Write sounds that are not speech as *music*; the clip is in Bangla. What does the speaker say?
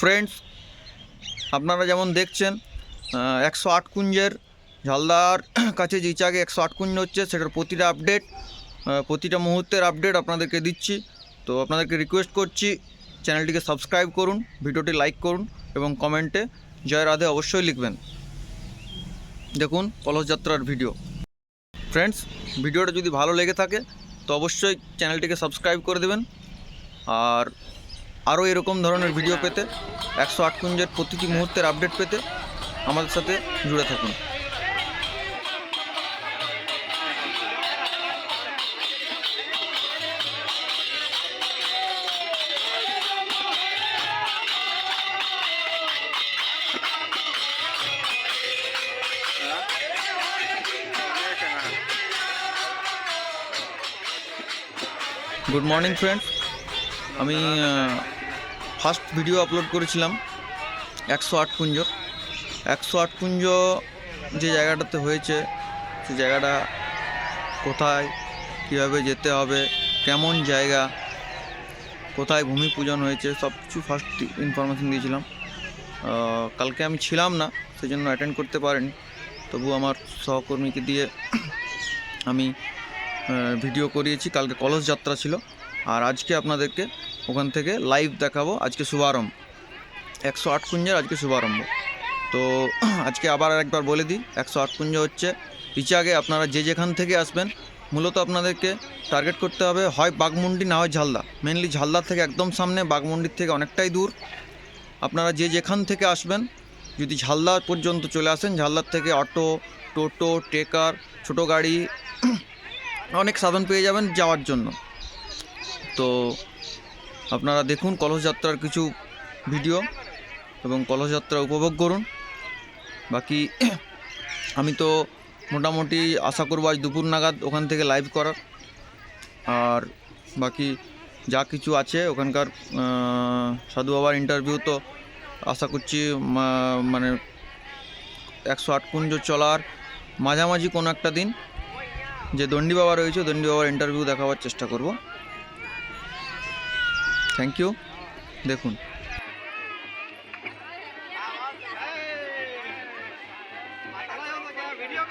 ফ্রেন্ডস আপনারা যেমন দেখছেন একশো আট কুঞ্জের ঝালদার *clears throat* কাছে যে ইচাগে একশো আট কুঞ্জ হচ্ছে, সেটার প্রতিটা আপডেট প্রতিটা মুহূর্তের আপডেট আপনাদেরকে দিচ্ছি। তো আপনাদেরকে রিকোয়েস্ট করছি চ্যানেলটিকে সাবস্ক্রাইব করুন, ভিডিওটি লাইক করুন এবং কমেন্টে জয় রাধে অবশ্যই লিখবেন। দেখুন কলসযাত্রার ভিডিও ফ্রেন্ডস ভিডিওটা যদি ভালো লেগে থাকে, তো অবশ্যই চ্যানেলটিকে সাবস্ক্রাইব করে দেবেন। আর আরও এরকম ধরনের ভিডিও পেতে, একশো আট কুঞ্জের প্রতিটি মুহূর্তের আপডেট পেতে আমাদের সাথে জুড়ে থাকুন। গুড মর্নিং ফ্রেন্ডস আমি ফার্স্ট ভিডিও আপলোড করেছিলাম, একশো আট কুঞ্জ। একশো আট কুঞ্জ যে জায়গাটাতে হয়েছে, সে জায়গাটা কোথায়, কীভাবে যেতে হবে, কেমন জায়গা, কোথায় ভূমি পূজন হয়েছে, সব কিছু ফার্স্ট ইনফরমেশন দিয়েছিলাম। কালকে আমি ছিলাম না সেই জন্য অ্যাটেন্ড করতে পারিনি। তবু আমার সহকর্মীকে দিয়ে আমি ভিডিও করিয়েছি। কালকে কলস যাত্রা ছিল। আর আজকে আপনাদেরকে ওখান থেকে লাইভ দেখাবো, আজকে শুভারম্ভ। একশো আট কুঞ্জের আজকে শুভারম্ভ। তো *clears throat* আজকে আবার একবার বলে দিই, একশো আট কুঞ্জ হচ্ছে ইচাগে আপনারা যে যেখান থেকে আসবেন, মূলত আপনাদেরকে টার্গেট করতে হবে হয় বাঘমুন্ডি না হয় ঝালদা। মেনলি ঝালদার থেকে একদম সামনে, বাঘমুন্ডির থেকে অনেকটাই দূর। আপনারা যে যেখান থেকে আসবেন, যদি ঝালদা পর্যন্ত চলে আসেন, ঝালদার থেকে অটো, টোটো ট্রেকার ছোটো গাড়ি, *clears throat* অনেক সাধন পেয়ে যাবেন যাওয়ার জন্য। তো আপনারা দেখুন কলসযাত্রার কিছু ভিডিও এবং কলসযাত্রা উপভোগ করুন। বাকি *clears throat* আমি তো মোটামুটি আশা করব আজ দুপুর নাগাদ ওখান থেকে লাইভ করার। আর বাকি যা কিছু আছে ওখানকার সাধু বাবার ইন্টারভিউ তো আশা করছি মানে একশো আট কুঞ্জ চলার মাঝামাঝি কোনো একটা দিন। যে দণ্ডি বাবা রয়েছে, দণ্ডি বাবার ইন্টারভিউ দেখাবার চেষ্টা করব। থ্যাংক ইউ দেখুন। ভিডিও